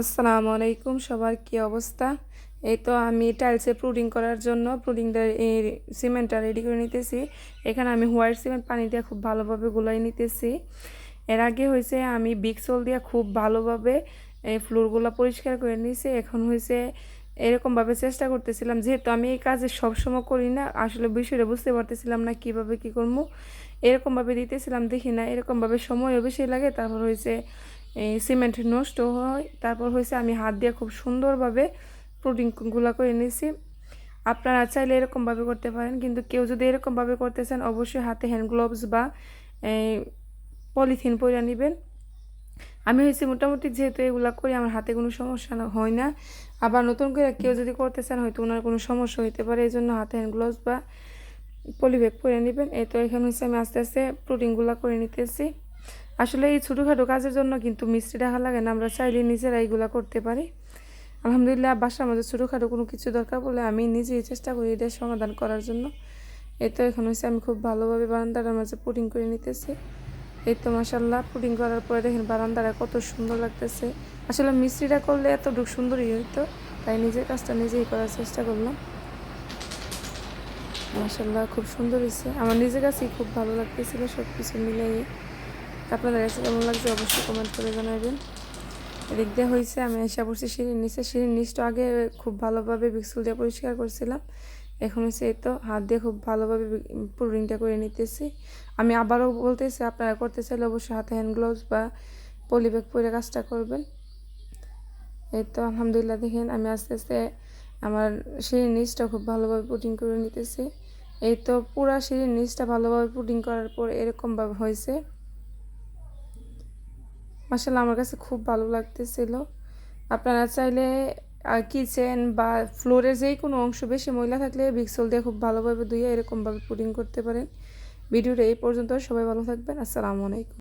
আসসালামু আলাইকুম, সবার কি অবস্থা? এই তো আমি টাইলসে প্রুডিং করার জন্য প্রুডিংটা এই সিমেন্টটা রেডি করে নিতেছি। এখানে আমি হোয়াইট সিমেন্ট পানি দিয়ে খুব ভালোভাবে গুলাই নিতেছি। এর আগে হয়েছে আমি বিক্সল দিয়ে খুব ভালোভাবে এই ফ্লোরগুলো পরিষ্কার করে নিয়েছি। এখন হয়েছে এরকমভাবে চেষ্টা করতেছিলাম, যেহেতু আমি এই কাজে সবসময় করি না, আসলে বিষয়টা বুঝতে পারতেছিলাম না কীভাবে কি করব। এরকমভাবে দিতেছিলাম, দেখি না এরকমভাবে সময়ও বেশি লাগে। তারপর হয়েছে সিমেন্ট নষ্ট হয়। তারপর হয়েছে আমি হাত দিয়ে খুব সুন্দরভাবে প্রোটিনগুলো করে নিয়েছি। আপনারা চাইলে এরকমভাবে করতে পারেন, কিন্তু কেউ যদি এরকমভাবে করতে চান, অবশ্যই হাতে হ্যান্ড গ্লোভস বা পলিথিন পরে নেবেন। আমি হয়েছি মোটামুটি যেহেতু এগুলো করি, আমার হাতে কোনো সমস্যা হয় না। আবার নতুন করে কেউ যদি করতে চান, হয়তো ওনার কোনো সমস্যা হইতে পারে এই জন্য হাতে হ্যান্ড গ্লোভস বা পলিব্যাগ পরে নেবেন। এই তো এখানে হচ্ছে আমি আস্তে আস্তে প্রোটিনগুলো করে নিতেছি। আসলে এই ছোটোখাটো কাজের জন্য কিন্তু মিস্ত্রি দেখা লাগে না, আমরা চাইলে নিজেরা এইগুলো করতে পারি। আলহামদুলিল্লাহ, বাসার মধ্যে ছোটোখাটো কোনো কিছু দরকার বলে আমি নিজেই চেষ্টা করি এটা সমাধান করার জন্য। এই তো এখন হচ্ছে আমি খুব ভালোভাবে বারান্দাটার মাঝে পুটিং করে নিতেছি। এই তো মাসাল্লাহ পুডিং করার পরে দেখেন বারান্দাটা কত সুন্দর লাগতেছে। আসলে মিস্ত্রিটা করলে এতটুকু সুন্দরই হইতো, তাই নিজের কাজটা নিজেই করার চেষ্টা করলাম। মাসাল্লাহ খুব সুন্দর হয়েছে। আমার নিজের কাছেই খুব ভালো লাগতেছিল সব কিছু মিলাই আপনাদের কাছে কেমন লাগছে অবশ্যই কমেন্ট করে জানাবেন। এদিক দিয়ে হয়েছে আমি এসে পড়ছি সিঁড়ির নিচে। সিঁড়ির নিচটা আগে খুব ভালোভাবে বিক্সুল দিয়ে পরিষ্কার করছিলাম। এখন হচ্ছে এই তো, হাত দিয়ে খুব ভালোভাবে পুরিংটা করে নিতেছি। আমি আবারও বলতেছি, আপনারা করতে চাইলে অবশ্যই হাতে হ্যান্ড গ্লোভস বা পলিব্যাগ পরে কাজটা করবেন। এই তো, আলহামদুলিল্লাহ, দেখেন আমি আস্তে আস্তে আমার সিঁড়ির নিচটা খুব ভালোভাবে পুটিং করে নিতেছি। এই তো, পুরা সিঁড়ির নিচটা ভালোভাবে পুটিং করার পর এরকমভাবে হয়েছে মাসাল্লাহ আমার কাছে খুব ভালো লাগতেছিল। আপনারা চাইলে কিচেন বা ফ্লোরের যেই কোনো অংশ বেশি ময়লা থাকলে ভিক্সল দিয়ে খুব ভালোভাবে ধুয়ে এরকমভাবে পুডিং করতে পারেন। ভিডিওটা এই পর্যন্ত, সবাই ভালো থাকবেন, আসসালামু আলাইকুম।